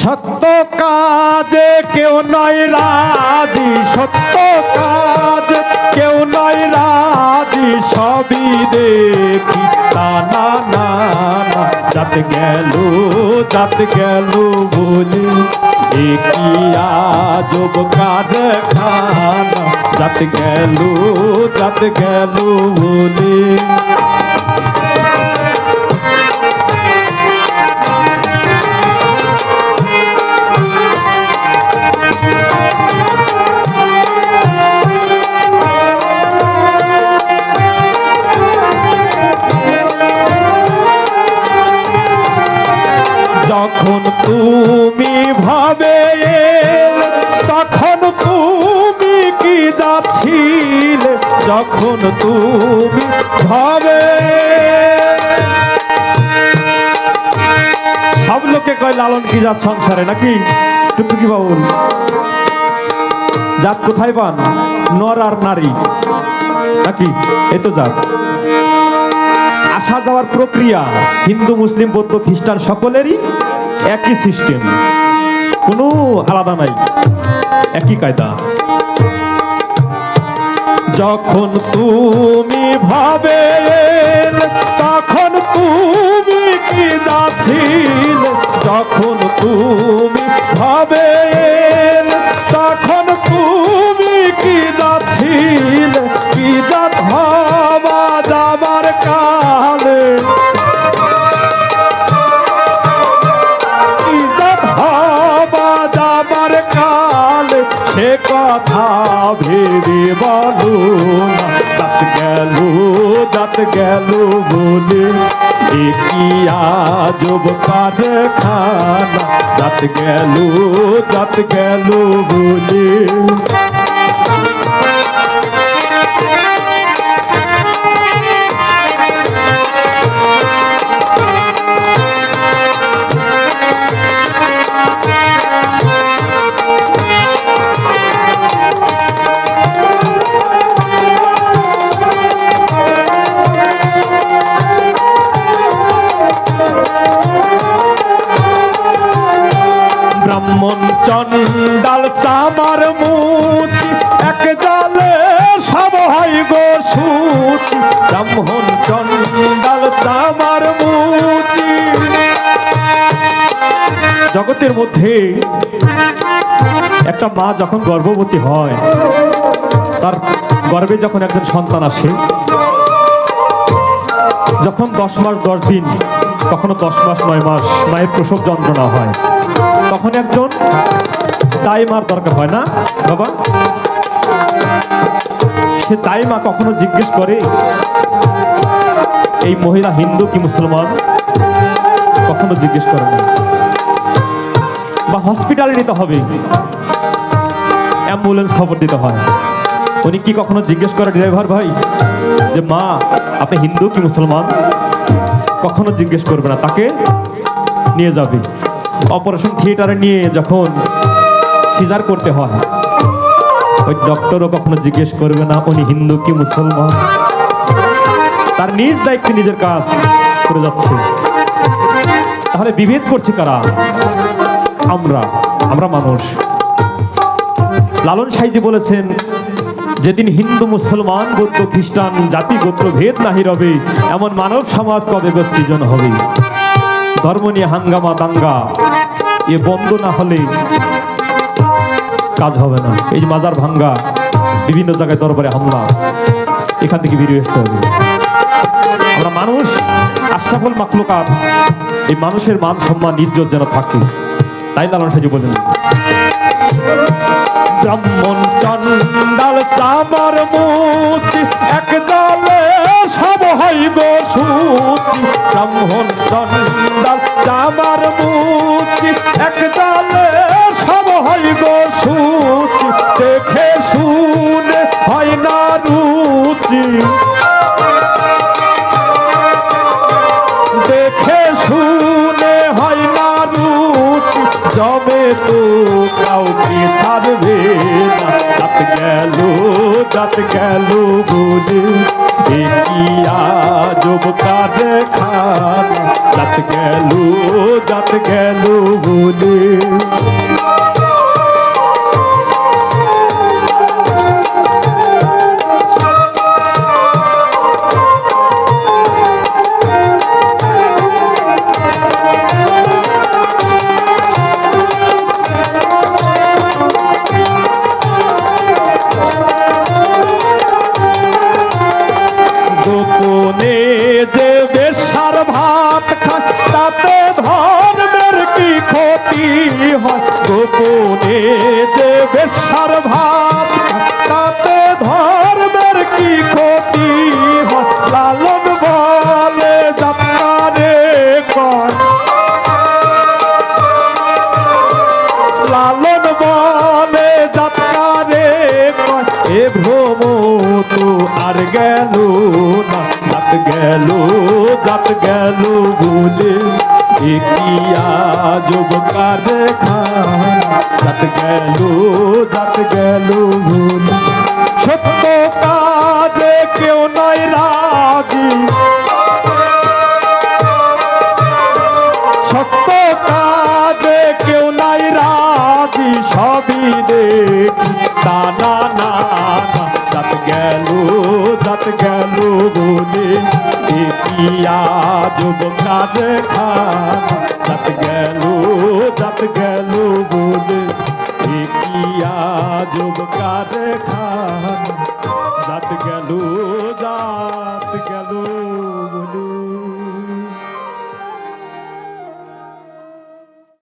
সত্য কাজে কেউ নয় রাজি, সত্য কাজ কেউ নয় রাজি, সবই দেখি। তা না না না যাত গেল যাত গেল বলে। একই আজব কারখানা যাত গেল যাত গেল বলে। যখন তুমি ভাবে। সব লোকে কয়, লালন কি জাত সংসারে? নাকি? টুকটুকি বাবুল জাত কোথায় পান? নর আর নারী। নাকি? এই তো জাত। আসা যাওয়ার প্রক্রিয়া হিন্দু, মুসলিম, বৌদ্ধ, খ্রিস্টান সকলেরই একই সিস্টেম কোনো আলাদা নাই। একই কায়দা। যখন তুমি ভাবে তখন তুমি কি যাচ্ছিল? যখন তুমি ভাবে তখন তুমি কি যাচ্ছিল? কি যাত ভাবা যাবার কালে? বলো না যাত গেল যাত গেল বলে। একই আজব কারখানা যাত গেল যাত গেল বলে। ব্রাহ্মণ চন্ডাল চামার মুচি, এক জালে সব হয় গো সুচি। ব্রাহ্মণ চন্ডাল চামার মুচি। জগতের মধ্যে একটা মা যখন গর্ভবতী হয়, তার গর্ভে যখন একজন সন্তান আসে, যখন দশ মাস দশ দিন, কখনো দশ মাস, নয় মাস, মায়ের প্রসব যন্ত্রণা হয়। তখন একজন দাইমার দরকার হয় না? বাবা? সে দাইমা কখনো জিজ্ঞেস করে, এই মহিলা হিন্দু কি মুসলমান? কখনো জিজ্ঞেস করে না। বা হসপিটালে নিতে হবে। অ্যাম্বুলেন্স খবর দিতে হয়। উনি কি কখনো জিজ্ঞেস করে, ড্রাইভার ভাই, যে মা, আপনি হিন্দু কি মুসলমান? কখনো জিজ্ঞেস করবে না। তাকে নিয়ে যাবে। অপারেশন থিয়েটারে নিয়ে যখন সিজার করতে হয়, ওই ডক্টরও কখনো জিজ্ঞেস করবে না, উনি হিন্দু কি মুসলমান? তার নিজ দায়িত্বে নিজের কাজ করে যাচ্ছে। তাহলে বিভেদ করছে কারা? আমরা আমরা মানুষ। লালন সাইজি বলেছেন, যেদিন হিন্দু, মুসলমান, বৌদ্ধ, খ্রিস্টান, জাতি, গোত্র, ভেদ নাহি রবে, এমন মানব সমাজ কবে সৃজন হবে? ধর্ম নিয়ে হাঙ্গামা দাঙ্গা। এ বন্ধ না হলে কাজ হবে না। এই যে মাজার ভাঙ্গা, বিভিন্ন জায়গায় দরবারে হামলা। এখান থেকে বেরিয়ে আসতে হবে। আমরা মানুষ, আশরাফুল মাকলুকাত এই মানুষের মান সম্মান, ইজ্জত যেন থাকে। তাই লালন সাজু বলেন। ব্রাহ্মণ চন্ডাল চামার মুচি, এক হইব সুচি, ব্রাহ্মণ চন্ডাল চামার মুচি এক জলে সব হইব সুচি, দেখে শুনে হয় না রুচি। দেখে শুনে হয় না রুচি জবে তো কাউকে ছাড়বে না গেল। যাত গেল বলে। একই আজব কারখানা জাত গেল জাত গেল বলে। গোপনে যে বেশার খায় তাতে ধর্মের কি ক্ষতি লালন বলে যাত্রারে কয় লালন বলে যাত্রারে কয় এ ভ্রম তো আর গেল না গেল, যাত গেল বলে আজব কারখানা যাত গেল যাত গেল বলে সত্য কাজে কেউ নয় গেল বলে দেখিয়া যুব কাজে খানা যাত গেল যাত গেল বলে দেখিয়া যুব কাজে খানা যাত গেল